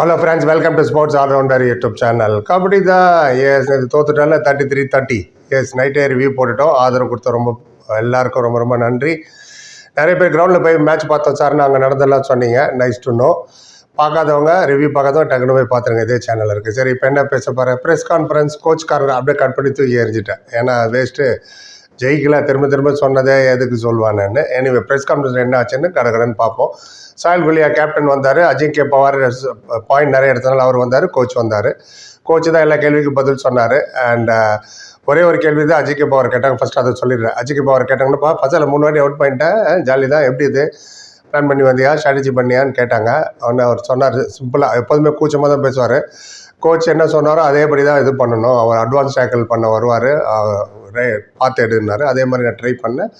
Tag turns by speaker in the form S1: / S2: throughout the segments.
S1: Hello friends welcome to sports all rounder YouTube channel kabaddi தான். Yes இது தோத்துட்டால thirty three thirty yes நைட்டே review போட்டுட்டோம். ஆதரவு கொடுத்த ரொம்ப எல்லாருக்கும் ரொம்ப ரொம்ப நன்றி. நிறைய பேர் கிரவுண்டில் போய் மேட்ச் பார்த்தோம் சார் நாங்கள் நடந்தெல்லாம் சொன்னீங்க. நைஸ் டு நோ பார்க்காதவங்க ரிவ்யூ பார்க்காதவங்க டக்குனு போய் பார்த்துருங்க. இதே சேனல் இருக்குது சரி இப்போ என்ன பேச போகிறேன் ப்ரெஸ் கான்ஃபரன்ஸ் கோச்காரர் அப்படியே கட் பண்ணி தூக்கி எரிஞ்சிட்டேன் ஏன்னா வேஸ்ட்டு ஜெயிக்கல திரும்ப திரும்ப சொன்னதே எதுக்கு சொல்வானேன்னு. எனிவே ப்ரெஸ் கான்ஃபரன்ஸ் என்ன ஆச்சுன்னு கடகடன்னு பார்ப்போம். சாயல் குலியா கேப்டன் வந்தார் அஜிங்கே பவார் பாயிண்ட் நிறைய எடுத்தனால அவர் வந்தார் கோச் வந்தார். கோச் தான் எல்லா கேள்விக்கும் பதில் சொன்னார். அண்ட் uh, ஒரே ஒரு கேள்வி தான் அஜிகே பவர் கேட்டாங்க ஃபர்ஸ்ட் அதை சொல்லிடுறேன். அஜிகே பவர் கேட்டாங்கன்னாப்பா ஃபஸ்ட்டில் மூணு வாட்டி அவுட் பண்ணிட்டேன் ஜாலி தான். எப்படி இது? பிளான் பண்ணி வந்தியா? ஸ்ட்ராட்டஜி பண்ணியான்னு கேட்டாங்க. அவனை அவர் சொன்னார் சிம்பிளாக எப்போதுமே கூச்சமாக தான் பேசுவார். கோச் என்ன சொன்னாரோ அதேபடி தான் இது பண்ணணும். அவர் அட்வான்ஸ் டேக்கிள் பண்ண வருவார். பார்த்து எடுன்னாரு அதே மாதிரி நான் ட்ரை பண்ணேன்.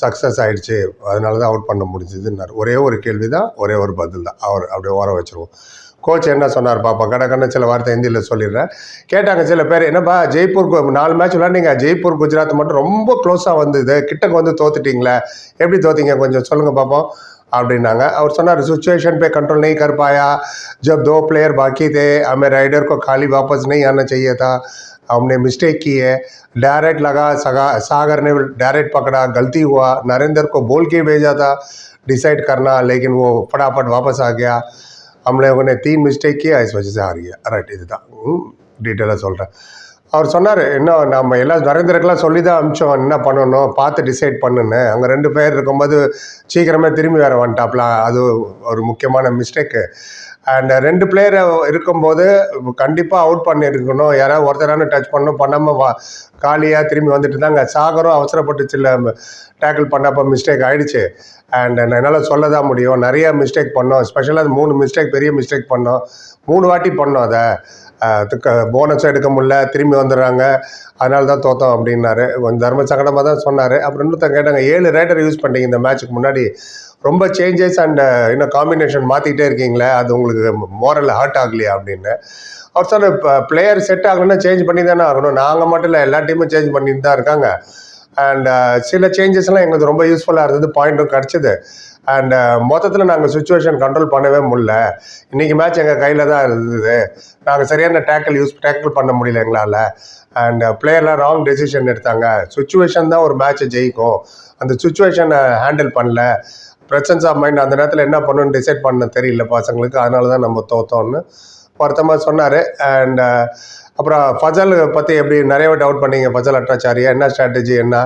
S1: சக்ஸஸ் ஆகிடுச்சு அதனால தான் அவுட் பண்ண முடிஞ்சதுன்னாரு. ஒரே ஒரு கேள்வி தான் ஒரே ஒரு பதில் தான் அவர் அப்படியே ஓர வச்சிருவோம். கோச் என்ன சொன்னார் பாப்பா? கடற்கண்ண சில வார்த்தை ஹிந்தியில் சொல்லிடுறேன். கேட்டாங்க சில பேர் என்னப்பா ஜெய்ப்பூர் நாலு மேட்ச் விளாண்டிங்க ஜெய்ப்பூர் குஜராத் மட்டும் ரொம்ப க்ளோஸாக வந்தது கிட்டக்கு வந்து தோத்துட்டிங்களே? எப்படி தோத்தீங்க? கொஞ்சம் சொல்லுங்கள் பார்ப்போம் அப்படின்னாங்க அவர் சொன்னார் सिचुएशन पे कंट्रोल नहीं कर पाया जब दो प्लेयर बाकी थे हमें राइडर को खाली वापस नहीं आना चाहिए था हमने मिस्टेक की है डायरेक्ट लगा सगा सागर ने डायरेक्ट पकड़ा गलती हुआ नरेंद्र को बोल के भेजा था डिसाइड करना लेकिन वो फटाफट वापस आ गया हम लोगों ने तीन मिस्टेक किया इस वजह से हार गया ரைட் இதுதான் டீட்டெயிலாக சொல்கிறேன் அவர் சொன்னார் இன்னும் நம்ம எல்லாம் நரேந்திரக்கெல்லாம் சொல்லி தான் அமிச்சோம் என்ன பண்ணணும் பார்த்து டிசைட் பண்ணுன்னு. அங்கே ரெண்டு பேர் இருக்கும்போது சீக்கிரமே திரும்பி வேற வந்துட்டாப்லாம் அது ஒரு முக்கியமான மிஸ்டேக்கு அண்ட் ரெண்டு பிளேயர் இருக்கும்போது கண்டிப்பாக அவுட் பண்ணியிருக்கணும். யாராவது ஒருத்தரான டச் பண்ணணும். பண்ணாமல் வா காலியாக திரும்பி வந்துட்டு தாங்க. சாகரும் அவசரப்பட்டு சில டேக்கிள் பண்ணப்போ மிஸ்டேக் ஆகிடுச்சு அண்ட் என்னால் சொல்ல தான் முடியும். நிறைய மிஸ்டேக் பண்ணோம். ஸ்பெஷலாக மூணு மிஸ்டேக் பெரிய மிஸ்டேக் பண்ணோம். மூணு வாட்டி பண்ணோம் அதை. போனஸும் எடுக்க முடியல. திரும்பி வந்துடுறாங்க. அதனால தான் தோத்தோம் அப்படின்னாரு. கொஞ்சம் தர்ம சங்கடமாக தான் சொன்னார். அப்புறம் இன்னொருத்தங்க கேட்டாங்க ஏழு ரைடர் யூஸ் பண்ணிட்டீங்க இந்த மேட்ச்சுக்கு முன்னாடி. ரொம்ப சேஞ்சஸ் அண்ட் uh, இன்னும் காம்பினேஷன் மாற்றிக்கிட்டே இருக்கீங்களே அது உங்களுக்கு மோரல் ஹர்ட் ஆகலையா அப்படின்னு. அவர் சொன்ன இப்போ பிளேயர் செட் ஆகணும்னா சேஞ்ச் பண்ணி தானே ஆகணும். நாங்கள் மட்டும் இல்லை எல்லா டீமும் சேஞ்ச் பண்ணிட்டு தான் இருக்காங்க. அண்ட் uh, சில சேஞ்சஸ்லாம் எங்களுக்கு ரொம்ப யூஸ்ஃபுல்லாக இருந்தது பாயிண்ட்டும் கிடச்சிது. அண்ட் uh, மொத்தத்தில் நாங்கள் சுச்சுவேஷன் கண்ட்ரோல் பண்ணவே முடியல. இன்றைக்கி மேட்ச் எங்கள் கையில் தான் இருந்தது. நாங்கள் சரியான டேக்கிள் யூஸ் டேக்கிள் பண்ண முடியல எங்களால். அண்ட் பிளேயர்லாம் ராங் டெசிஷன் எடுத்தாங்க. சுச்சுவேஷன் தான் ஒரு மேட்ச்சை ஜெயிக்கும். அந்த சுச்சுவேஷனை ஹேண்டில் பண்ணல. பிரசன்ஸ் ஆஃப் மைண்ட் அந்த நேரத்தில் என்ன பண்ணணும்னு டிசைட் பண்ண தெரியல பசங்களுக்கு. அதனால தான் நம்ம தோத்தோம்னு. ஒருத்தமாக சொன்னார். அண்ட் uh, அப்புறம் ஃபஜல் பற்றி எப்படி நிறைய டவுட் பண்ணீங்க. ஃபஜல் அட்டாச்சாரியா? என்ன ஸ்ட்ராட்டஜி என்ன?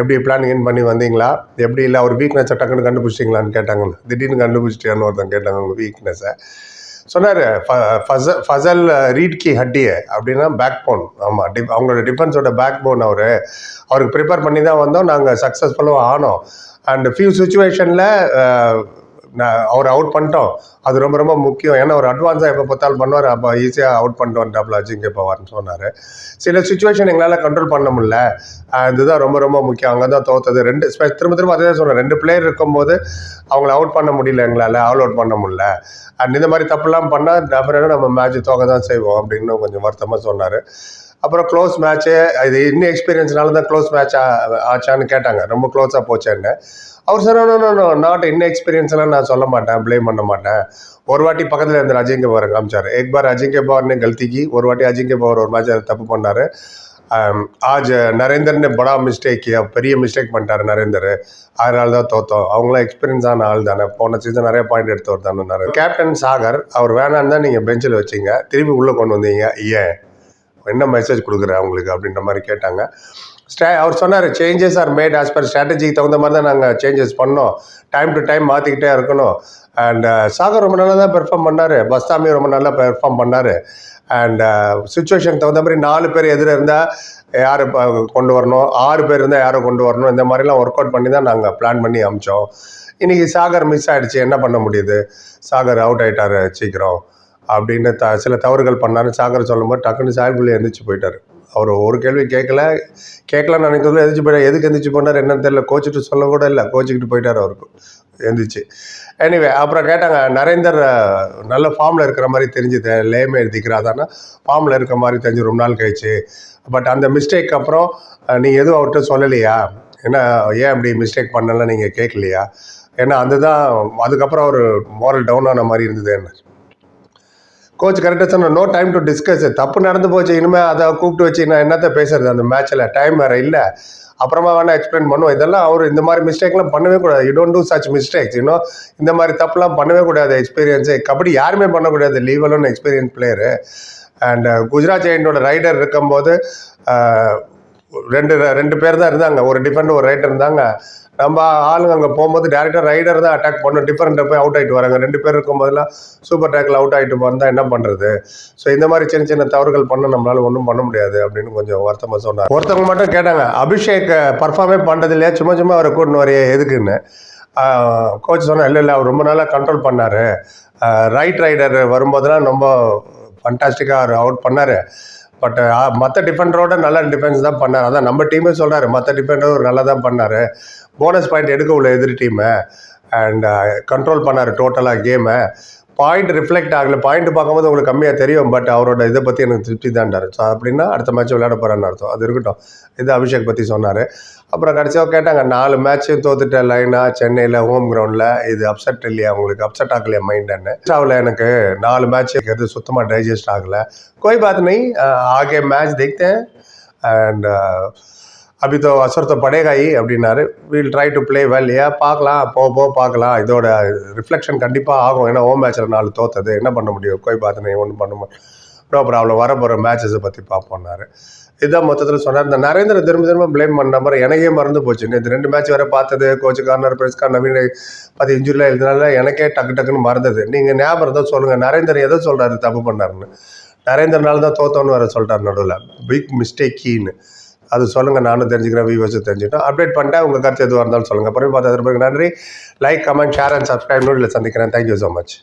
S1: எப்படி பிளானிங் பண்ணி வந்தீங்களா? எப்படி இல்லை அவர் வீக்னஸை டக்குன்னு கண்டுபிடிச்சிங்களான்னு கேட்டாங்க திடீர்னு கண்டுபிடிச்சிட்டியான்னு ஒருத்தன் கேட்டாங்க உங்கள் வீக்னஸை சொன்னார் ஃபசல் ஃபசல் ரீட் கி ஹட்டியே அப்படின்னா பேக் போன் ஆமாம் டிப் அவங்களோட டிஃபென்ஸோட பேக் போன் அவர். அவருக்கு ப்ரிப்பேர் பண்ணி தான் வந்தோம். நாங்கள் சக்ஸஸ்ஃபுல்லாக ஆனோம். அண்ட் ஃபியூ சுச்சுவேஷனில் நான் அவர் அவுட் பண்ணிட்டோம். அது ரொம்ப ரொம்ப முக்கியம். ஏன்னா ஒரு அட்வான்ஸாக எப்போ பார்த்தாலும் பண்ணுவார். அப்போ ஈஸியாக அவுட் பண்ணிட்டு அஜிங்க அஜிங்கே பவார்னு சொன்னார். சில சுச்சுவேஷன் எங்களால் கண்ட்ரோல் பண்ண முடியல. இதுதான் ரொம்ப ரொம்ப முக்கியம். அங்கே தான் தோத்தது. ரெண்டு ஸ்பெ- திரும்ப திரும்ப அதே தான் சொல்கிறேன் ரெண்டு பிளேயர் இருக்கும்போது அவங்கள அவுட் பண்ண முடியல எங்களால். ஆல் அவுட் பண்ண முடியல. அண்ட் இந்த மாதிரி தப்புலாம் பண்ணால் டெஃபினட்டாக நம்ம மேட்ச் தோக்க தான் செய்வோம் அப்படின்னு கொஞ்சம் வருத்தமாக சொன்னார். அப்புறம் க்ளோஸ் மேட்ச்சு இது இன்னும் எக்ஸ்பீரியன்ஸ்னால தான் க்ளோஸ் மேட்ச் ஆச்சான்னு கேட்டாங்க. ரொம்ப க்ளோஸாக போச்சேன்னு அவர் சார் நாட் இன்னும் எக்ஸ்பீரியன்ஸ்லாம் நான் சொல்ல மாட்டேன் ப்ளேம் பண்ண மாட்டேன். ஒரு வாட்டி பக்கத்தில் இருந்த அஜிங்க பவர் காமிச்சார். எக் பார் அஜிங்க பவர்னு கல்திக்கு ஒரு வாட்டி அஜிங்க பவர் ஒரு மேட்ச் தப்பு பண்ணார். ஆஜ நரேந்தர்னு படா மிஸ்டேக் பெரிய மிஸ்டேக் பண்ணிட்டார் நரேந்தர். அதனால தான் தோத்தோம். அவங்களாம் எக்ஸ்பீரியன்ஸ் ஆன ஆள் தானே. போன சீசன் நிறைய பாயிண்ட் எடுத்து வருதான்னு கேப்டன் சாகர் அவர் வேணான்னு தான் நீங்கள் பெஞ்சில் வச்சிங்க. திரும்பி உள்ளே கொண்டு வந்தீங்க. ஏன்? என்ன மெசேஜ் கொடுக்குறேன் அவங்களுக்கு அப்படின்ற மாதிரி கேட்டாங்க. ஸ்டே அவர் சொன்னார் changes are made as per ஸ்ட்ராட்டஜிக்கு தகுந்த மாதிரி தான் நாங்கள் சேஞ்சஸ் பண்ணோம். டைம் டு டைம் மாற்றிக்கிட்டே இருக்கணும். அண்ட் uh, சாகர் ரொம்ப நல்லா தான் பெர்ஃபார்ம் பண்ணார். பஸ்தாமி ரொம்ப நல்லா பெர்ஃபார்ம் பண்ணார். அண்ட் சுச்சுவேஷனுக்கு தகுந்த மாதிரி நாலு பேர் எதிர இருந்தால் யார் கொண்டு வரணும்? ஆறு பேர் இருந்தால் யாரை கொண்டு வரணும்? இந்த மாதிரிலாம் ஒர்க் அவுட் பண்ணி தான் நாங்கள் பிளான் பண்ணி அமிச்சோம். இன்றைக்கி சாகர் மிஸ் ஆகிடுச்சு என்ன பண்ண முடியுது? சாகர் அவுட் ஆகிட்டார் சீக்கிரம். அப்படின்னு த சில தவறுகள் பண்ணாருன்னு சாகர் சொல்லும்போது டக்குன்னு சாயல்குள்ளே எந்திரிச்சு போயிட்டார். அவர் ஒரு கேள்வி கேட்கல. கேட்கலான்னு நினைக்கிறதுல எந்திரிச்சு போயிட்டார். எதுக்கு எந்திரிச்சு போனார் என்னன்னு தெரியல. கோச்சிட்டு சொல்ல கூட இல்லை. கோச்சிக்கிட்டு போயிட்டார் அவருக்கு. எந்திரிச்சு. எனிவே அப்புறம் கேட்டாங்க நரேந்தர் நல்ல ஃபார்மில் இருக்கிற மாதிரி தெரிஞ்சுது லேமே எழுதிக்கிறாதானா ஃபார்மில் இருக்க மாதிரி தெரிஞ்சு ரொம்ப நாள் கழிச்சு. பட் அந்த மிஸ்டேக் அப்புறம் நீங்கள் நீ எதுவும் அவர்கிட்ட சொல்லலையா? ஏன்னா ஏன் அப்படி மிஸ்டேக் பண்ணலாம் நீங்கள் கேட்கலையா? ஏன்னா அதுதான் அதுக்கப்புறம் ஒரு மாரல் டவுன் ஆன மாதிரி இருந்தது என்ன? கோச் கரெக்டாக சொன்ன நோ டைம் டு டிஸ்கஸ் தப்பு நடந்து போச்சு இனிமேல் அதை கூப்பிட்டு வச்சு நான் என்னத்த பேசுறது அந்த மேட்ச்சில் டைம் வேறு இல்லை. அப்புறமா வேணால் எக்ஸ்பிளைன் பண்ணுவோம். இதெல்லாம் அவர் இந்த மாதிரி மிஸ்டேக்லாம் பண்ணவே கூடாது. You don't do such mistakes இன்னும் இந்த மாதிரி தப்புலாம் பண்ணவே கூடாது எக்ஸ்பீரியன்ஸு கபடி யாருமே பண்ணக்கூடாது. லீவலுன்னு எக்ஸ்பீரியன்ஸ் பிளேயரு அண்ட் குஜராத் ஜெயிண்டோட ரைடர் இருக்கும்போது uh, ரெண்டு ரெண்டு பேர் தான் இருந்தாங்க. ஒரு டிஃபெண்ட் ஒரு ரைடர் இருந்தாங்க. நம்ம ஆளுங்க அங்கே போகும்போது டேரெக்டாக ரைடர் தான் அட்டாக் பண்ணும் டிஃபரெண்ட்டை போய் அவுட் ஆகிட்டு வராங்க. ரெண்டு பேர் இருக்கும்போதெல்லாம் சூப்பர் டேக்கில் அவுட் ஆகிட்டு வந்தால் என்ன பண்ணுறது ஸோ இந்த மாதிரி சின்ன சின்ன தவறுகள் பண்ண நம்மளால ஒன்றும் பண்ண முடியாது அப்படின்னு கொஞ்சம் வருத்தமாக சொன்னாங்க. ஒருத்தவங்க மட்டும் கேட்டாங்க அபிஷேக் பர்ஃபார்மே பண்ணுறது இல்லையா சும்மா சும்மா அவரை கூட்டின்னு வரைய எதுக்குன்னு? கோச் சொன்னால் இல்லை இல்லை அவர் ரொம்ப நாளாக கண்ட்ரோல் பண்ணார். ரைட் ரைடர் வரும்போதெல்லாம் ரொம்ப ஃபண்டாஸ்டிக்காக அவர் அவுட் பண்ணார். பட் மற்ற டிஃபெண்டரோட நல்ல டிஃபென்ஸ் தான் பண்ணார். அதான் நம்ம டீமே சொல்கிறாரு மற்ற டிஃபெண்டர் நல்லா தான் பண்ணார். போனஸ் பாயிண்ட் எடுக்க உள்ள எதிரி டீமை அண்ட் கண்ட்ரோல் பண்ணார் டோட்டலாக கேமை பாயிண்ட் ரிஃப்ளெக்ட் ஆகலை. பாயிண்ட் பார்க்கும்போது உங்களுக்கு கம்மியாக தெரியும். பட் அவரோட இதை பற்றி எனக்கு திருப்தி தான்டார் ஸோ அப்படின்னா அடுத்த மேட்ச் விளையாட போகிறான்னு அர்த்தம். அது இருக்கட்டும். இது அபிஷேக் பற்றி சொன்னார். அப்புறம் கடைசியாக கேட்டாங்க நாலு மேட்ச்சும் தோத்துட்ட லைனாக சென்னையில் ஹோம் கிரவுண்டில் இது அப்செட் இல்லையா? உங்களுக்கு அப்செட் ஆகலையா மைண்ட் என்ன அவளை எனக்கு நாலு மேட்ச் இருக்கிறது சுத்தமாக டைஜஸ்ட் ஆகலை. கோய் பார்த்து நை ஆகே மேட்ச் தேக்தேன் அண்ட் அபிதோ அசுரத்தை அசுரத்த படேகாயி அப்படின்னாரு. We'll try to play well ஏன் பார்க்கலாம். போ போ பார்க்கலாம். இதோட ரிஃப்ளெக்ஷன் கண்டிப்பாக ஆகும். ஏன்னா ஹோம் மேட்ச்சில் நாலு தோத்தது. என்ன பண்ண முடியும்? போய் பார்த்துனே ஒன்றும் பண்ண முடியும். நோ ப்ராப்ளம் வர போகிற மேட்சஸை பற்றி பார்ப்போம்னாரு இதுதான் மொத்தத்தில் சொன்னார் இந்த நரேந்திர திரும்ப திரும்ப ப்ளேம் பண்ண மாதிரி எனக்கே மறந்து போச்சு. இந்த ரெண்டு மேட்ச் வர பார்த்தது. கோச்சு கார்னர் பிரிஸ்கா நவீன பார்த்து இன்ஜுரிலாம் எழுதினால எனக்கே டக்கு டக்குன்னு மறந்தது. நீங்கள் ஞாபகம் இருந்தால் சொல்லுங்கள் நரேந்திர எதை சொல்கிறாரு தப்பு பண்ணாருன்னு. நரேந்திரனால தான் தோத்தோன்னு வர சொல்கிறார் நடுவில். பிக் மிஸ்டேக் கீன்னு. அது சொல்லுங்கள் நானும் தெரிஞ்சுக்கிறேன் வியூவர்ஸும் தெரிஞ்சுக்கிட்டோம் அப்டேட் பண்ணிட்டேன் உங்கள் கருத்து எதுவாக இருந்தாலும் சொல்லுங்கள் அப்புறம் பார்த்ததுக்கு நன்றி. Like comment share and subscribe நோட்டில் சந்திக்கிறேன். Thank you so much